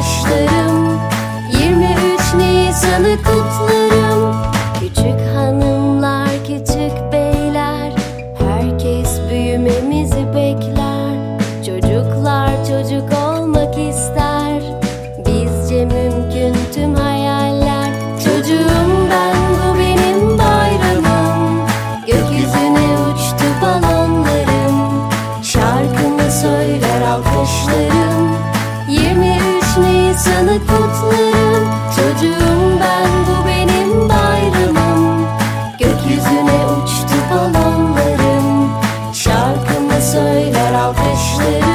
arkadaşlarım. 23 Nisan'ı kutlarım. Küçük hanımlar, küçük beyler. Herkes büyümemizi bekler. Çocuklar çocuk olmak ister. Bizce mümkün tüm hayaller. Çocuğum ben, bu benim bayramım. Gökyüzüne uçtu balonlarım. Şarkımı söyler alkışlarım. 20 sana kutlarım. Çocuğum ben bu benim bayramım. Gökyüzüne uçtu balonlarım. Şarkımı söyler alkışlarım.